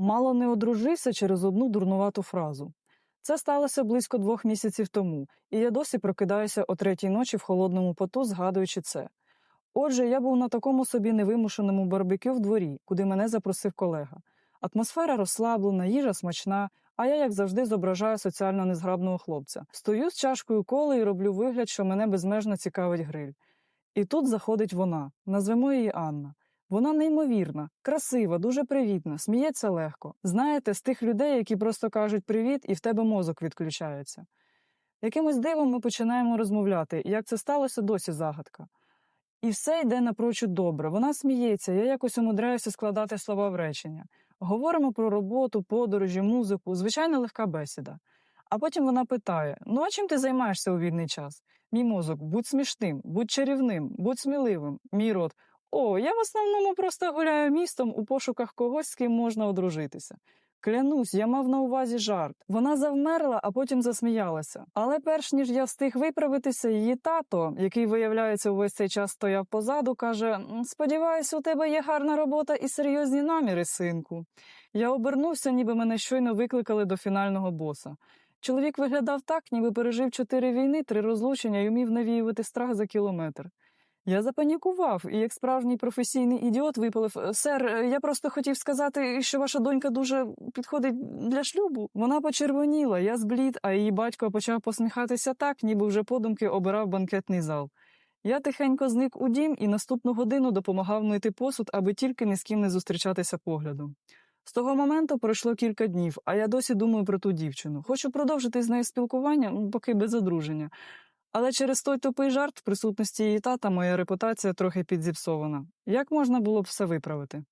Мало не одружився через одну дурнувату фразу. Це сталося близько двох місяців тому, і я досі прокидаюся о третій ночі в холодному поту, згадуючи це. Отже, я був на такому собі невимушеному барбекю в дворі, куди мене запросив колега. Атмосфера розслаблена, їжа смачна, а я, як завжди, зображаю соціально незграбного хлопця. Стою з чашкою коли і роблю вигляд, що мене безмежно цікавить гриль. І тут заходить вона, назвемо її Анна. Вона неймовірна, красива, дуже привітна, сміється легко. Знаєте, з тих людей, які просто кажуть привіт, і в тебе мозок відключається. Якимось дивом ми починаємо розмовляти, як це сталося, досі загадка. І все йде напрочуд добре. Вона сміється, я якось умудряюся складати слова в речення. Говоримо про роботу, подорожі, музику, звичайна легка бесіда. А потім вона питає: Ну а чим ти займаєшся у вільний час? Мій мозок, будь смішним, будь чарівним, будь сміливим. Мій рот. О, я в основному просто гуляю містом у пошуках когось, з ким можна одружитися. Клянусь, я мав на увазі жарт. Вона завмерла, а потім засміялася. Але перш ніж я встиг виправитися, її тато, який, виявляється, увесь цей час стояв позаду, каже: Сподіваюсь, у тебе є гарна робота і серйозні наміри, синку. Я обернувся, ніби мене щойно викликали до фінального боса. Чоловік виглядав так, ніби пережив чотири війни, три розлучення і вмів навіювати страх за кілометр. Я запанікував і, як справжній професійний ідіот, випалив Сер, е, я просто хотів сказати, що ваша донька дуже підходить для шлюбу. Вона почервоніла, я зблід, а її батько почав посміхатися так, ніби вже подумки обирав банкетний зал. Я тихенько зник у дім і наступну годину допомагав мити посуд, аби тільки ні з ким не зустрічатися поглядом. З того моменту пройшло кілька днів, а я досі думаю про ту дівчину. Хочу продовжити з нею спілкування, поки без одруження. Але через той тупий жарт в присутності її тата моя репутація трохи підзіпсована. Як можна було б все виправити?